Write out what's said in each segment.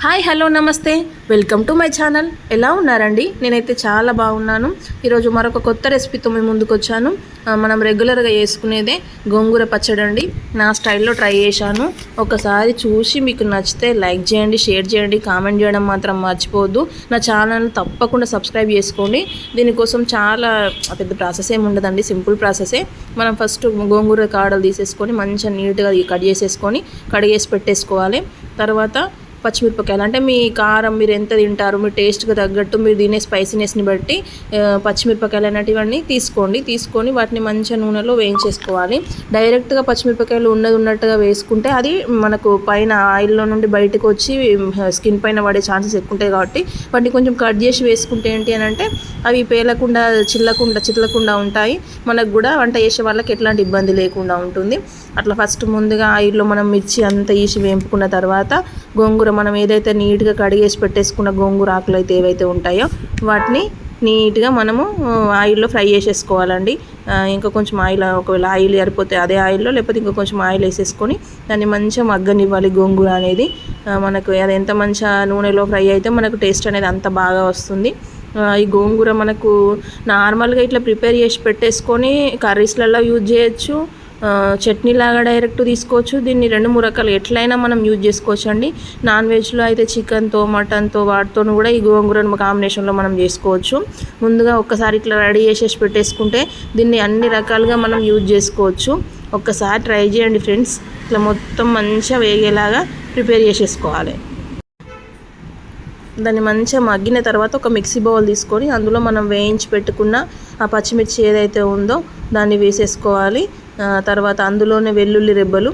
Hi hello నమస్తే. Welcome to my channel ఎలా ఉన్నారండి? నేనైతే చాలా బాగున్నాను. ఈరోజు మరొక కొత్త రెసిపీతో మేము ముందుకు వచ్చాను మనం రెగ్యులర్గా చేసుకునేదే గోంగూర పచ్చడి అండి నా స్టైల్లో ట్రై చేశాను. ఒకసారి చూసి మీకు నచ్చితే లైక్ చేయండి షేర్ చేయండి కామెంట్ చేయడం మాత్రం మర్చిపోవద్దు. నా ఛానల్ తప్పకుండా సబ్స్క్రైబ్ చేసుకోండి. దీనికోసం చాలా పెద్ద ప్రాసెస్ ఏమి ఉండదండి. సింపుల్ ప్రాసెసే. మనం ఫస్ట్ గోంగూర కాడలు తీసేసుకొని మంచిగా నీట్గా కట్ చేసేసుకొని కడిగేసి పెట్టేసుకోవాలి. తర్వాత పచ్చిమిరపకాయలు. అంటే మీ కారం మీరు ఎంత తింటారు మీ టేస్ట్కి తగ్గట్టు మీరు తినే స్పైసీనెస్ని బట్టి పచ్చిమిరపకాయలు అనేటివన్నీ తీసుకోండి. తీసుకొని వాటిని మంచిగా నూనెలో వేయించేసుకోవాలి. డైరెక్ట్గా పచ్చిమిరపకాయలు ఉన్నది ఉన్నట్టుగా వేసుకుంటే అది మనకు పైన ఆయిల్లో నుండి బయటకు వచ్చి స్కిన్ పైన పడే ఛాన్సెస్ ఎక్కువ ఉంటాయి కాబట్టి వాటిని కొంచెం కట్ చేసి వేసుకుంటే ఏంటి అని అంటే అవి పేలకుండా చిల్లకుండా చిల్లకుండా ఉంటాయి. మనకు కూడా వంట చేసే వాళ్ళకి ఎట్లాంటి ఇబ్బంది లేకుండా ఉంటుంది. అట్లా ఫస్ట్ ముందుగా ఆయిల్లో మనం మిర్చి అంతా వేసి వేంపుకున్న తర్వాత గోంగూర మనం ఏదైతే నీట్గా కడిగేసి పెట్టేసుకున్న గోంగూర ఆకులు అయితే ఏవైతే ఉంటాయో వాటిని నీట్గా మనము ఆయిల్లో ఫ్రై చేసేసుకోవాలండి. ఇంకా కొంచెం ఆయిల్ ఒకవేళ ఆయిల్ సరిపోతే అదే ఆయిల్లో లేకపోతే ఇంకా కొంచెం ఆయిల్ వేసేసుకొని దాన్ని మంచిగా మగ్గనివ్వాలి గోంగూర అనేది. మనకు అది ఎంత మంచిగా నూనెలో ఫ్రై అయితే మనకు టేస్ట్ అనేది అంత బాగా వస్తుంది. ఈ గోంగూర మనకు నార్మల్గా ఇట్లా ప్రిపేర్ చేసి పెట్టేసుకొని కర్రీస్లలో యూజ్ చేయొచ్చు. చట్నీ లాగా డైరెక్ట్ తీసుకోవచ్చు. దీన్ని రెండు మూడు రకాలు ఎట్లయినా మనం యూజ్ చేసుకోవచ్చు అండి నాన్ వెజ్లో అయితే చికెన్తో మటన్తో వాటితో కూడా ఈ గోంగూరను కాంబినేషన్లో మనం చేసుకోవచ్చు. ముందుగా ఒక్కసారి ఇట్లా రెడీ చేసేసి పెట్టేసుకుంటే దీన్ని అన్ని రకాలుగా మనం యూజ్ చేసుకోవచ్చు. ఒక్కసారి ట్రై చేయండి ఫ్రెండ్స్. ఇట్లా మొత్తం మంచిగా వేగేలాగా ప్రిపేర్ చేసేసుకోవాలి. దాన్ని మంచిగా మగ్గిన తర్వాత ఒక మిక్సీ బౌల్ తీసుకొని అందులో మనం వేయించి పెట్టుకున్న ఆ పచ్చిమిర్చి ఏదైతే ఉందో దాన్ని వేసేసుకోవాలి. తర్వాత అందులోనే వెల్లుల్లి రెబ్బలు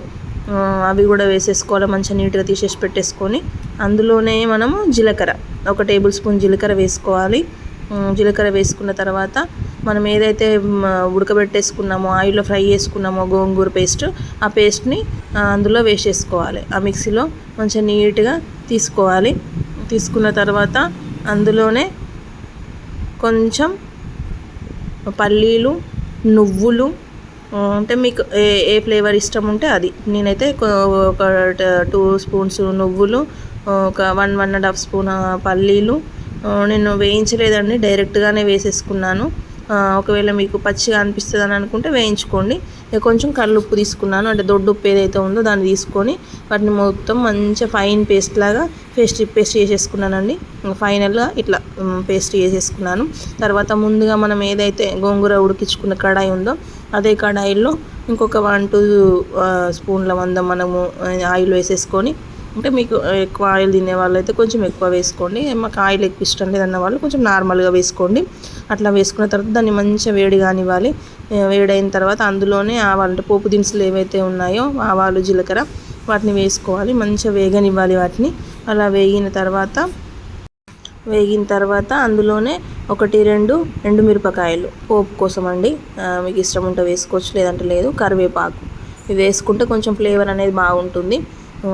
అవి కూడా వేసేసుకోవాలి మంచిగా నీట్గా తీసేసి పెట్టేసుకొని. అందులోనే మనము జీలకర్ర ఒక టేబుల్ స్పూన్ జీలకర్ర వేసుకోవాలి. జీలకర్ర వేసుకున్న తర్వాత మనం ఏదైతే ఉడకబెట్టేసుకున్నామో ఆయిల్లో ఫ్రై చేసుకున్నామో గోంగూర పేస్ట్ ఆ పేస్ట్ని అందులో వేసేసుకోవాలి. ఆ మిక్సీలో మంచిగా నీట్గా తీసుకోవాలి. తీసుకున్న తర్వాత అందులోనే కొంచెం పల్లీలు నువ్వులు అంటే మీకు ఏ ఏ ఫ్లేవర్ ఇష్టం ఉంటే అది. నేనైతే ఒక టూ స్పూన్స్ నువ్వులు ఒక one one and half spoon పల్లీలు. నేను వేయించలేదండి డైరెక్ట్గానే వేసేసుకున్నాను. ఒకవేళ మీకు పచ్చిగా అనిపిస్తుంది అని అనుకుంటే వేయించుకోండి. కొంచెం కల్లుప్పు తీసుకున్నాను అంటే దొడ్డు ఉప్పు ఏదైతే ఉందో దాన్ని తీసుకొని వాటిని మొత్తం మంచిగా ఫైన్ పేస్ట్ లాగా పేస్ట్ పేస్ట్ చేసేసుకున్నానండి. ఫైనల్గా ఇట్లా పేస్ట్ చేసేసుకున్నాను. తర్వాత ముందుగా మనం ఏదైతే గోంగూర ఉడికించుకున్న కడాయి ఉందో అదే కడాయిల్లో ఇంకొక వన్ టూ స్పూన్ల వంద మనము ఆయిల్ వేసేసుకొని అంటే మీకు ఎక్కువ ఆయిల్ తినే వాళ్ళైతే కొంచెం ఎక్కువ వేసుకోండి. మాకు ఆయిల్ ఎక్కువ ఇష్టం లేదన్న వాళ్ళు కొంచెం నార్మల్గా వేసుకోండి. అట్లా వేసుకున్న తర్వాత దాన్ని మంచిగా వేడి కానివ్వాలి. వేడైన తర్వాత అందులోనే ఆవాలు అంటే పోపు దినుసులు ఏవైతే ఉన్నాయో ఆవాలు జీలకర్ర వాటిని వేసుకోవాలి. మంచిగా వేగనివ్వాలి వాటిని. అలా వేగిన తర్వాత వేగిన తర్వాత అందులోనే ఒకటి రెండు ఎండు మిరపకాయలు. పోపు కోసం అండి మీకు ఇష్టం ఉంటే వేసుకోవచ్చు లేదంటే లేదు. కరివేపాకు. ఇవి వేసుకుంటే కొంచెం ఫ్లేవర్ అనేది బాగుంటుంది.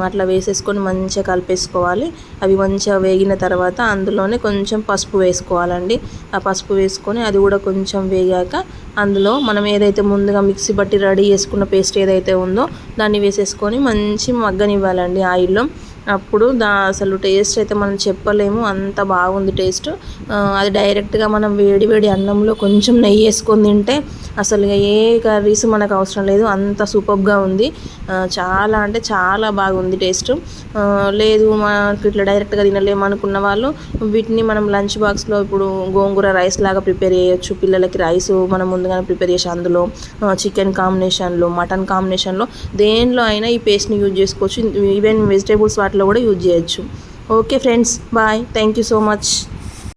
అట్లా వేసేసుకొని మంచిగా కలిపేసుకోవాలి. అవి మంచిగా వేగిన తర్వాత అందులోనే కొంచెం పసుపు వేసుకోవాలండి. ఆ పసుపు వేసుకొని అది కూడా కొంచెం వేగాక అందులో మనం ఏదైతే ముందుగా మిక్సీ బట్టి రెడీ చేసుకున్న పేస్ట్ ఏదైతే ఉందో దాన్ని వేసేసుకొని మంచి మగ్గనివ్వాలండి ఆయిల్లో. అప్పుడు దా అసలు టేస్ట్ అయితే మనం చెప్పలేము. అంత బాగుంది టేస్ట్ అది డైరెక్ట్గా మనం వేడి వేడి అన్నంలో కొంచెం నెయ్యి వేసుకొని తింటే అసలు ఏ కర్రీస్ మనకు అవసరం లేదు. అంత సూపర్గా ఉంది. చాలా అంటే చాలా బాగుంది టేస్ట్ లేదు మనకి ఇట్లా డైరెక్ట్గా తినలేము అనుకున్న వాళ్ళు వీటిని మనం లంచ్ బాక్స్లో ఇప్పుడు గోంగూర రైస్ లాగా ప్రిపేర్ చేయొచ్చు. పిల్లలకి రైస్ మనం ముందుగానే ప్రిపేర్ చేసి అందులో చికెన్ కాంబినేషన్లో మటన్ కాంబినేషన్లో దేనిలో అయినా ఈ పేస్ట్ని యూజ్ చేసుకోవచ్చు. ఈవెన్ వెజిటేబుల్స్ వాటిలో కూడా యూజ్ చేయొచ్చు. Okay friends bye thank you so much